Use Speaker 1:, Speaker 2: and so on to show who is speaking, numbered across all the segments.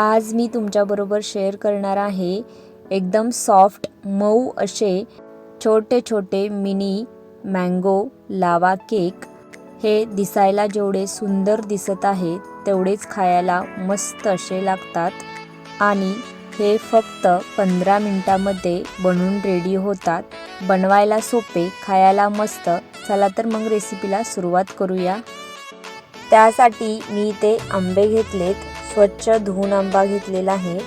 Speaker 1: आज मी तुमच्याबरोबर शेअर करणार आहे एकदम सॉफ्ट मऊ असे छोटे छोटे मिनी मँगो लावा केक हे दिसायला जेवढे सुंदर दिसत आहे तेवढेच खायला मस्त असे लागतात. आणि हे फक्त पंधरा मिनटामध्ये बनून रेडी होतात. बनवायला सोपे खायला मस्त. चला तर मग रेसिपीला सुरुवात करूया. त्यासाठी मी ते आंबे घेतलेत. स्वच्छ धुवून आंबा घेतलेला आहे.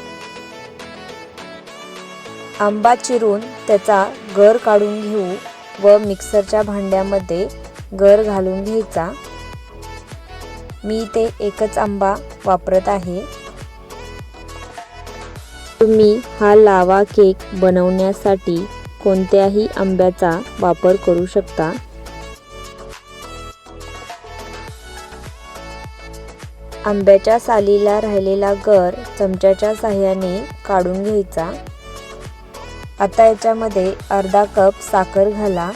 Speaker 1: आंबा चिरून त्याचा गर काढून घेऊ व मिक्सरच्या भांड्यामध्ये गर घालून घ्यायचा. मी ते एकच आंबा वापरत आहे. तुम्ही हा लावा केक बनवण्यासाठी कोणत्याही आंब्याचा वापर करू शकता. आंब्याच्या सालीला राहिलेला गर चमच्याच्या साह्याने काढून घ्यायचा. आता याच्यामध्ये अर्धा कप साखर घाला.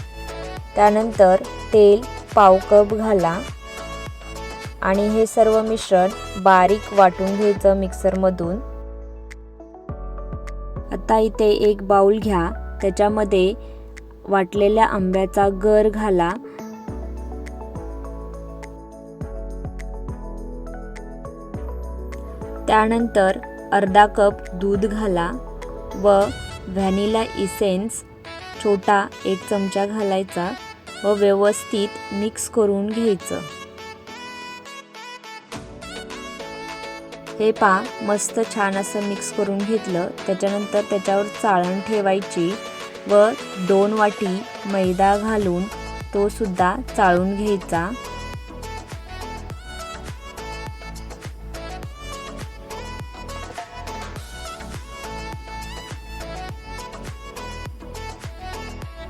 Speaker 1: त्यानंतर तेल पाव कप घाला. आणि हे सर्व मिश्रण बारीक वाटून घ्यायचं मिक्सरमधून. आता इथे एक बाउल घ्या. त्याच्यामध्ये वाटलेल्या आंब्याचा गर घाला. त्यानंतर अर्धा कप दूध घाला व व्हॅनिला इसेन्स छोटा एक चमचा घालायचा व व्यवस्थित मिक्स करून घ्यायचं. हे पा मस्त छान असं मिक्स करून घेतलं त्याच्यानंतर त्याच्यावर चाळण ठेवायची व दोन वाटी मैदा घालून तो सुद्धा चाळून घ्यायचा.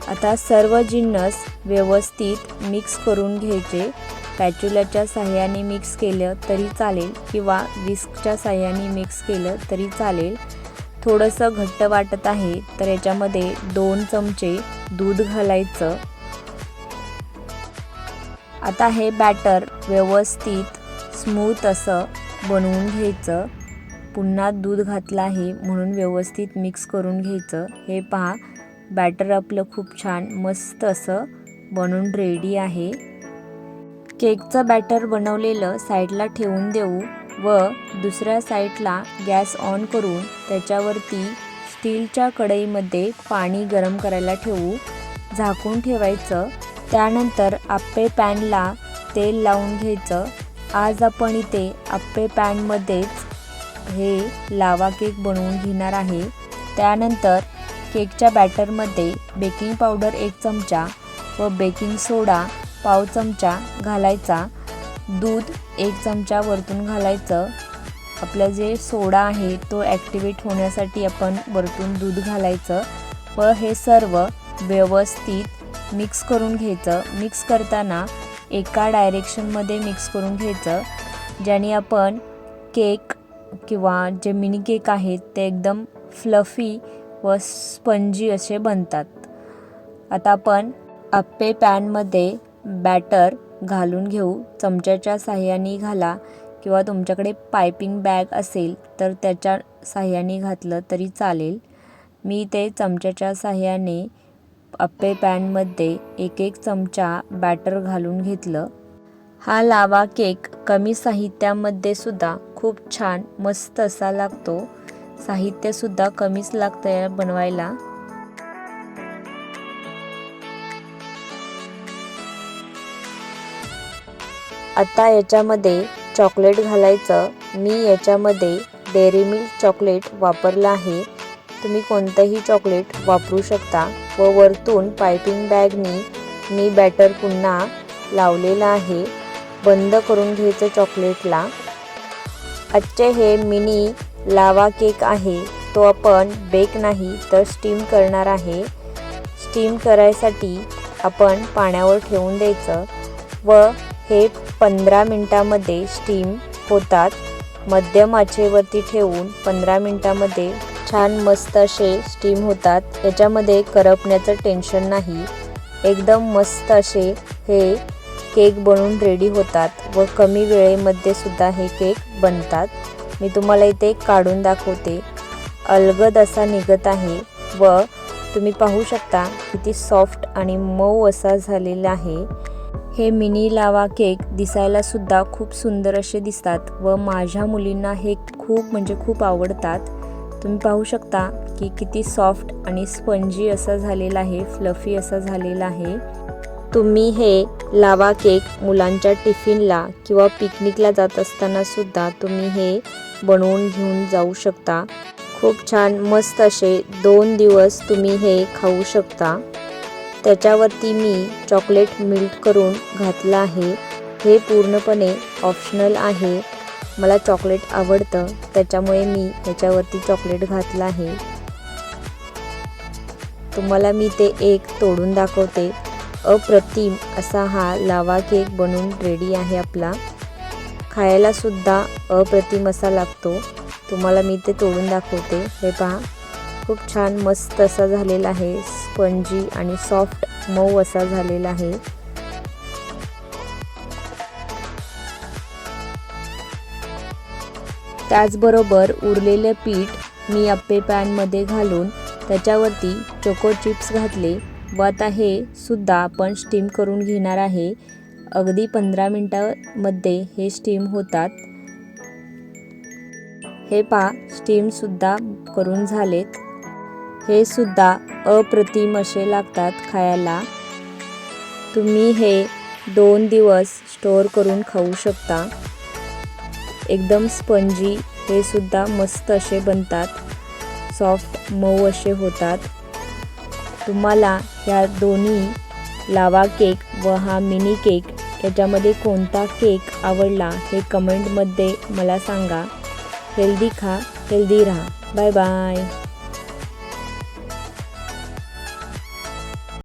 Speaker 1: आता सर्व जिन्नस व्यवस्थित मिक्स करून घ्यायचे. पॅच्युलाच्या साह्याने मिक्स केलं तरी चालेल किंवा विस्कच्या साह्याने मिक्स केलं तरी चालेल. थोडंसं घट्ट वाटत आहे तर याच्यामध्ये दोन चमचे दूध घालायचं. आता हे बॅटर व्यवस्थित स्मूथ असं बनवून घ्यायचं. पुन्हा दूध घातलं आहे म्हणून व्यवस्थित मिक्स करून घ्यायचं. हे पहा बॅटर आपलं खूप छान मस्त असं बनून रेडी आहे. केकचं बॅटर बनवलेलं साईडला ठेवून देऊ व दुसऱ्या साईडला गॅस ऑन करून त्याच्यावरती स्टीलच्या कढईमध्ये पाणी गरम करायला ठेवू. झाकून ठेवायचं. त्यानंतर आप्पे पॅनला तेल लावून घ्यायचं. आज आपण इथे आप्पे पॅनमध्येच हे लावा केक बनवून घेणार आहे. त्यानंतर केकच्या बॅटरमध्ये बेकिंग पावडर एक चमचा व बेकिंग सोडा पाव चमचा घालायचा. दूध एक चमचा वरतून घालायचं. आपलं जे सोडा आहे तो ॲक्टिवेट होण्यासाठी आपण वरतून दूध घालायचं व हे सर्व व्यवस्थित मिक्स करून घ्यायचं. मिक्स करताना एका डायरेक्शनमध्ये मिक्स करून घ्यायचं ज्याने आपण केक किंवा जे मिनी केक आहेत ते एकदम फ्लफी व स्पंजी असे बनतात. आता आपण आप्पे पॅनमध्ये बॅटर घालून घेऊ. चमच्याच्या साह्याने घाला किंवा तुमच्याकडे पायपिंग बॅग असेल तर त्याच्या साह्याने घातलं तरी चालेल. मी ते चमच्याच्या साह्याने आप्पे पॅनमध्ये एक एक चमचा बॅटर घालून घेतलं. हा लावा केक कमी साहित्यामध्ये सुद्धा खूप छान मस्त असा लागतो. साहित्यसुद्धा कमीच लागतं या बनवायला. आता याच्यामध्ये चॉकलेट घालायचं. मी याच्यामध्ये डेअरी मिल्क चॉकलेट वापरलं आहे. तुम्ही कोणतंही चॉकलेट वापरू शकता. व वरतून पायपिंग बॅगनी मी बॅटर पुन्हा लावलेला आहे. बंद करून घ्यायचं चॉकलेटला आजचे हे मिनी लावा केक आहे. तो आपण बेक नाही तर स्टीम करणार आहे. स्टीम करायसाठी आपण पाण्यावर ठेवून द्यायचं व हे पंधरा मिनटामध्ये स्टीम होतात. मध्यम आचेवरती ठेवून पंधरा मिनटामध्ये छान मस्त असे स्टीम होतात. याच्यामध्ये करपण्याचं टेन्शन नाही. एकदम मस्त असे हे केक बनवून रेडी होतात व कमी वेळेमध्ये सुद्धा हे केक बनतात. मी तुम्हाला इथे काढून दाखवते. अलगद असा निघत आहे व तुम्ही पाहू शकता किती सॉफ्ट आणि मऊ असा झालेला आहे. हे मिनी लावा केक दिसायला सुद्धा खूप सुंदर असे दिसतात व माझ्या मुलींना हे खूप म्हणजे खूप आवडतात. तुम्ही पाहू शकता की किती सॉफ्ट आणि स्पंजी असा झालेला आहे फ्लफी असा झालेला आहे. तुम्ही हे लावा केक मुलांच्या टिफिनला किंवा पिकनिकला जात असताना सुद्धा तुम्ही हे बनवून घेऊन जाऊ शकता. खूप छान मस्त असे दोन दिवस तुम्ही हे खाऊ शकता. त्याच्यावरती मी चॉकलेट मिल्ट करून घातलं आहे. हे पूर्णपणे ऑप्शनल आहे. मला चॉकलेट आवडतं त्याच्यामुळे मी ह्याच्यावरती चॉकलेट घातलं आहे. तुम्हाला मी ते एक तोडून दाखवते. अप्रतिम असा हा लावा केक बनून रेडी आहे आपला. खायलासुद्धा अप्रतिम असा लागतो. तुम्हाला मी ते तोडून दाखवते. हे पहा खूप छान मस्त असा झालेला आहे. स्पंजी आणि सॉफ्ट मऊ असा झालेला आहे. त्याचबरोबर उरलेले पीठ मी अप्पे पॅनमध्ये घालून त्याच्यावरती चोको चिप्स घातले. व आता हे सुद्धा आपण स्टीम करून घेणार आहे. अगदी पंधरा मिनटामध्ये हे स्टीम होतात. हे पा स्टीमसुद्धा करून झालेत. हे सुद्धा अप्रतिम असे लागतात खायला. तुम्ही हे दोन दिवस स्टोअर करून खाऊ शकता. एकदम स्पंजी हे सुद्धा मस्त असे बनतात. सॉफ्ट मऊ असे होतात. तुम्हाला ह्या दोन्ही लावा केक व हा मिनी केक त्याच्यामध्ये कोणता केक आवडला हे कमेंटमध्ये मला सांगा. हेल्दी खा हेल्दी राहा. Bye bye.